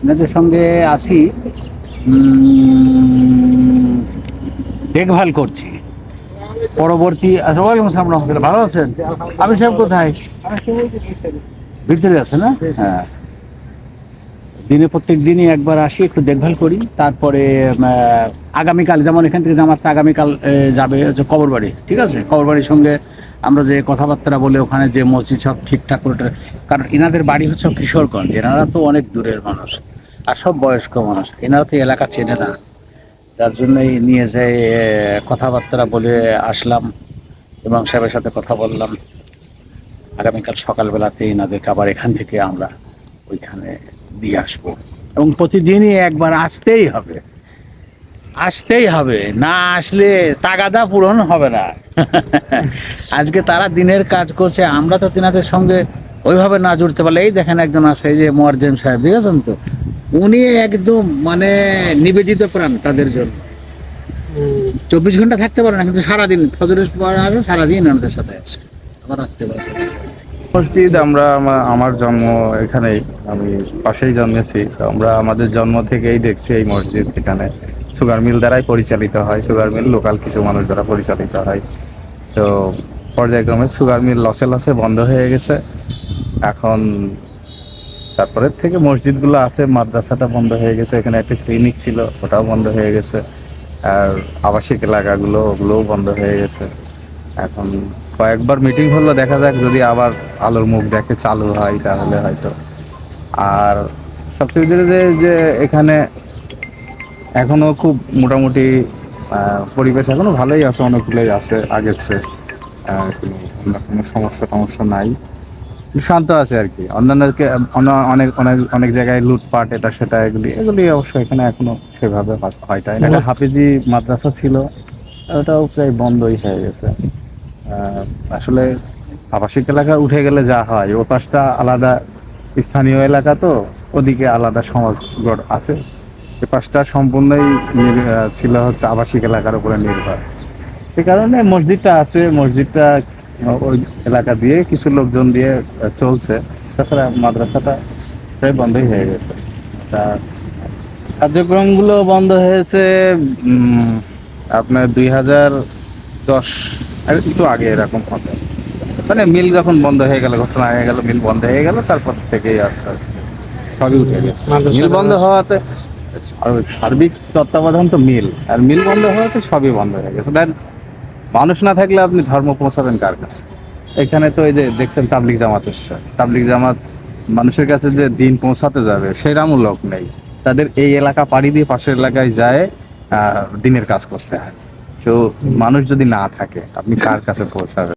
আপনাদের সঙ্গে আসি দেখভাল করছি। পরবর্তী ওয়ালাইকুম আসসালাম রহমতুল্লাহ ভালো আছেন? আমি সাহেব কোথায়? ভিতরে আছে না? হ্যাঁ। দিনে প্রত্যেক দিনই একবার আসি, একটু দেখভাল করি। তারপরে আগামীকাল যেমন এখান থেকে জামাতটা আগামীকাল যাবে হচ্ছে কবরবাড়ি, ঠিক আছে? কবরবাড়ির সঙ্গে আমরা যে কথাবার্তা বলে ওখানে যে মসজিদ সব ঠিকঠাক করে কারণ এনাদের বাড়ি হচ্ছে কিশোরগঞ্জ, এনারা তো অনেক দূরের মানুষ, আর সব বয়স্ক মানুষ, এনারা তো এলাকা চেনে না। যার জন্যই নিয়ে যাই কথাবার্তা বলে আসলাম এবং সাহেবের সাথে কথা বললাম। আগামীকাল সকালবেলাতে এনাদেরকে আবার এখান থেকে আমরা ওইখানে দিয়ে আসব। এবং প্রতিদিনই একবার আসতেই হবে। আসতেই হবে, না আসলে তাগাদা পূরণ হবে না। আজকে তারা দিনের কাজ করছে, আমরা তো তিনাদের সঙ্গে ওইভাবে না জুড়তে পারলে, এই দেখেন একজন আছে, এই যে মোয়ারজেম সাহেব, দেখেছেন তো? উনি একদম মানে নিবেদিত প্রাণ তাদের জন্য। চব্বিশ ঘণ্টা থাকতে পারে না, কিন্তু সারাদিন ফজরের পর আসবে সারাদিন আমাদের সাথে আছে। আবার পারে। মসজিদ আমরা আমার জন্ম এখানেই, আমি পাশেই জন্মেছি। আমরা আমাদের জন্ম থেকেই দেখছি এই মসজিদ এখানে। সুগার মিল দ্বারাই পরিচালিত হয়। সুগার মিল লোকাল কিছু মানুষ দ্বারা পরিচালিত হয়। তো পর্যায়ক্রমে সুগার মিল লসে লসে বন্ধ হয়ে গেছে। এখন তারপরের থেকে মসজিদগুলো আছে, মাদ্রাসাটা বন্ধ হয়ে গেছে। এখানে একটা ক্লিনিক ছিল, ওটাও বন্ধ হয়ে গেছে। আর আবাসিক এলাকাগুলো, ওগুলোও বন্ধ হয়ে গেছে। এখন কয়েকবার মিটিং হলো দেখা যাক যদি আবার আলোর মুখ দেখে চালু হয় তাহলে হয়তো। আর সবথেকে যেটা যে যে এখানে এখনও খুব মোটামুটি পরিবেশ এখনও ভালোই আছে অনেকগুলোই আছে আগের চেয়ে কোনো সমস্যা টমস্যা নাই। শান্ত আছে আর কি। অন্যান্য অনেক অনেক অনেক জায়গায় লুটপাট এটা সেটা এগুলি এগুলি অবশ্য এখানে এখনও সেভাবে হয়- হয়টা একটা হাফিজি মাদ্রাসা ছিল ওটাও প্রায় বন্ধই হয়ে গেছে। আসলে আবাসিক এলাকা উঠে গেলে যা হয়, ও পাশটা আলাদা স্থানীয় এলাকা তো, ওদিকে আলাদা সমাজ গড় আছে। এ পাশটা সম্পূর্ণই ছিল হচ্ছে আবাসিক এলাকার উপরে নির্ভর। সে কারণে মসজিদটা আছে, মসজিদটা ওই এলাকা দিয়ে কিছু লোকজন দিয়ে চলছে। তাছাড়া মাদ্রাসাটা প্রায় বন্ধই হয়ে গেছে। তা কার্যক্রমগুলো বন্ধ হয়েছে আপনার দুই হাজার দশ আর একটু আগে এরকম হবে। মানে মিল যখন বন্ধ হয়ে গেল ঘোষণা হয়ে গেল মিল বন্ধ হয়ে গেল তারপর থেকেই আস্তে আস্তে সবই উঠে গেছে। মিল বন্ধ হওয়াতে সার্বিক তত্ত্বাবধান তো মিল আর মিল বন্ধ হওয়াতে সবই বন্ধ হয়ে গেছে। দেন মানুষ না থাকলে আপনি ধর্ম পৌঁছাবেন কার কাছে? এখানে তো এই যে দেখছেন তাবলিক জামাত এসছে। তাবলিক জামাত মানুষের কাছে যে দিন পৌঁছাতে যাবে সেরামও লোক নেই। তাদের এই এলাকা পাড়ি দিয়ে পাশের এলাকায় যায় আহ, দিনের কাজ করতে হয়। তো মানুষ যদি না থাকে আপনি কার কাছে পৌঁছাবেন?